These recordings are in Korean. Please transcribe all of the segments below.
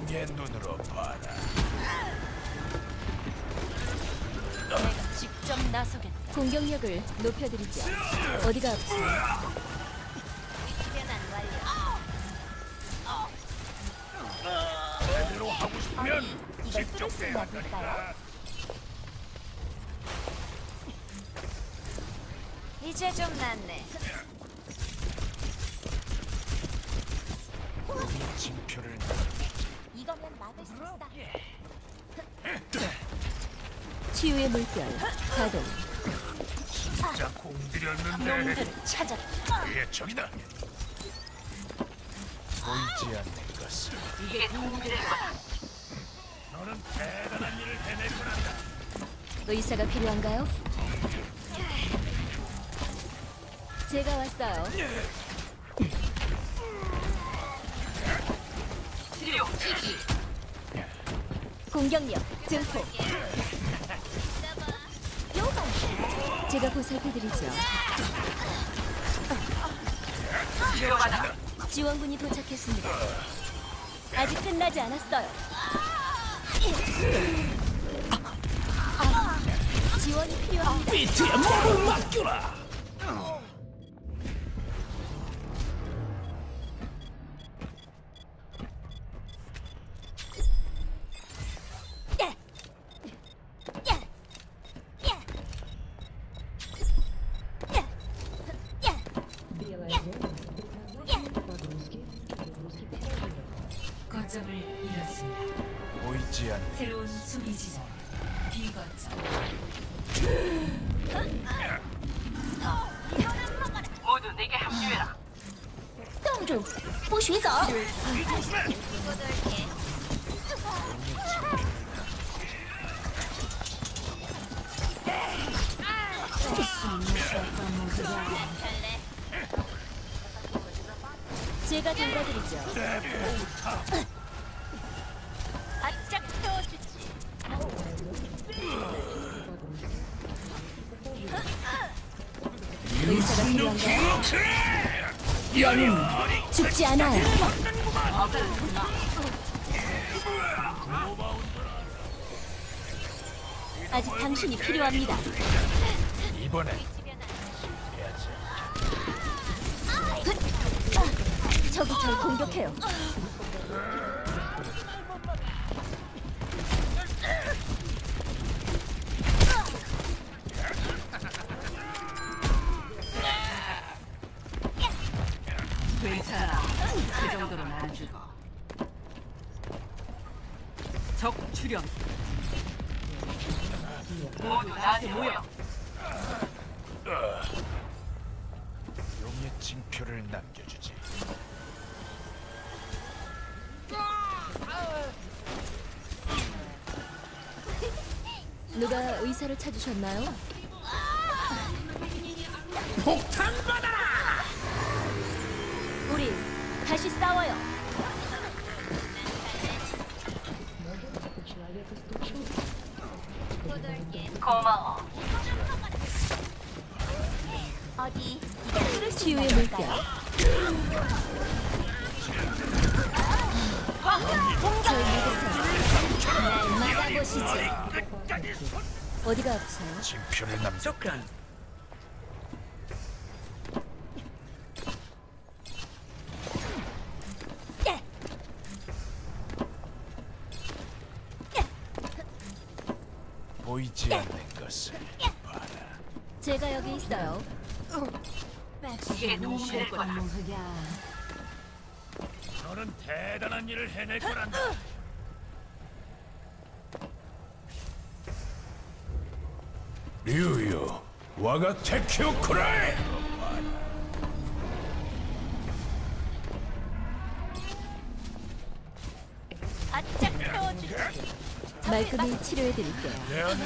용의 눈으로 봐라. 내가 직접 나서겠다. 공격력을 높여드리죠. 어디가 아프세요? 위치변환 완료. 제대로 하고 싶으면 직접 해야 한다니까. 이제 좀 낫네. 있어. 치유의 물결 가동. 진짜 공들였는데 놈들을 찾았다. 그게 저기다. 보이지 않는 것을. 이게 도움이 될 거야. 너는 대단한 일을 해낼 거란다. 의사가 필요한가요? 제가 왔어요. 치료 시기. 공격력 증폭. 제가 보살펴드리죠. 치료받아. 지원군이 도착했습니다. 아직 끝나지 않았어요. 지원이 필요합니다. 비트에 몸을 맡겨라. 새로운 수비 지점 비거점 모두 내게 합류해라. 冻住，不许走！ 제가 돌봐드리죠. 의사가 필요한가요? 죽지 않아요. 아직 당신이 필요합니다. 이번엔 적이 절 공격해요. 안 죽어 적 출현 모두 나한테 모여 용의 징표를 남겨주지. 누가 의사를 찾으셨나요? 폭탄 받아라. 다시 싸워요. 고마워. 어디 치유의 물결. 절 믿으세요. 날 막아보시지. 어디가 아프세요? 징표를 남겨. 쇼크 보이지 않는 것을 봐라. 제가 여기 있어요. 이게 거다 너는 대단한 일을 해낼 거란다. 류유, 와가 테키오 쿠라이. 바짝 태워주지. 말끔히 치료해드릴게요. 내 안에.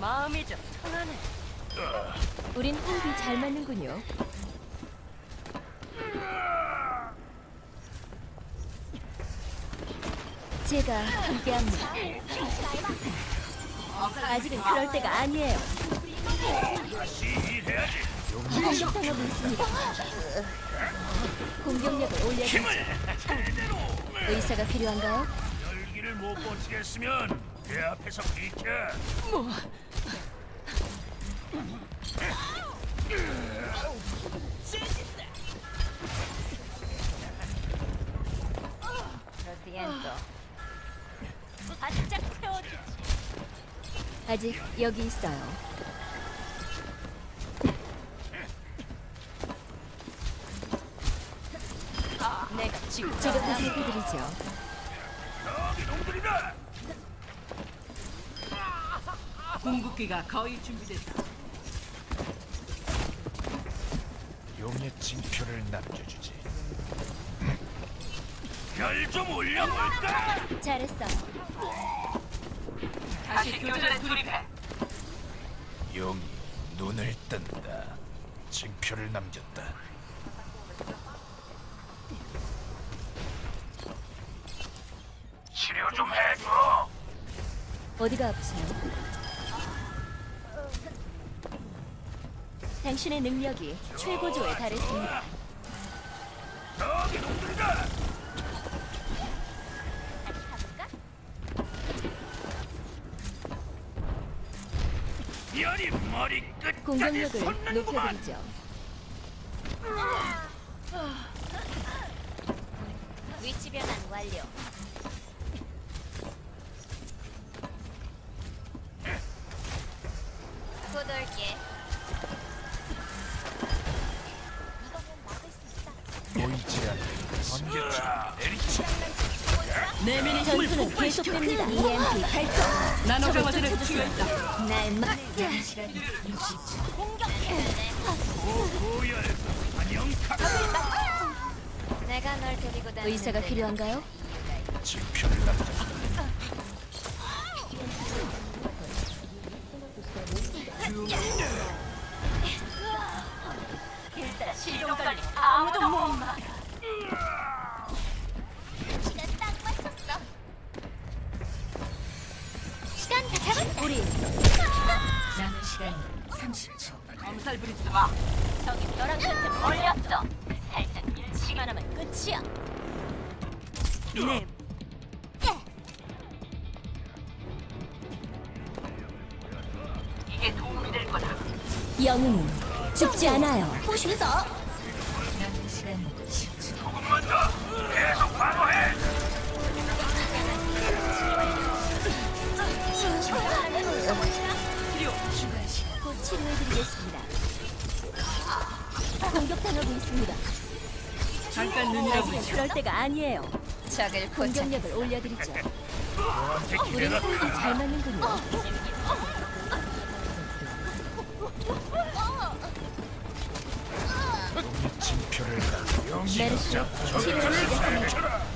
마음이 좀 편하네. 우린 호흡이 잘 맞는군요. 제가 함께합니다. 아직은 그럴 때가 아니에요. 다시 일해야지. 공격당하고 있습니다. 공격력을 제대로. 의사가 필요한가요? 못 버티겠으면 내 앞에서 비켜. 로시엔토. 바짝 태워주지. 아직 여기 있어요. 내가 지금 제가 보살펴드리죠. 궁극기가 거의 준비됐다. 용의 징표를 남겨주지. 별 좀 올려볼까? 잘했어요. 다시 교전에 돌입해. 용이 눈을 뜬다. 징표를 남겼다. 치료 좀 해줘. 어디가 아프세요? 당신의 능력이 최고조에 달했습니다. 저기 머리 끝까지 공격력을. 높여드리죠. 위치 변환 완료. 곧 올게. 내면의 전투는. 계속됩니다. EMP 발동. 나노 강화제를 투여했다. 날 막. 고열 안녕카 내가 널 데리고 다니는 의사가 필요한가요? 실종 빨리 아무도 못 막. 마. 저기 끝에 몰렸어. 살짝 일치가 나면 끝이야. 네. 이게 도움이 될 거다. 영웅은 죽지 않아요. 보시면서. 조금만 더 계속 방어해. 치료해드리겠습니다. 공격당하고 있습니다. 잠깐 눈이라고 그럴 때가 아니에요. 적을 공격력을 올려드리죠. 너한테 우리 기대가 호흡이 잘 맞는군요. 용의 징표를 남겨. 메르시 치료를 시작합니다.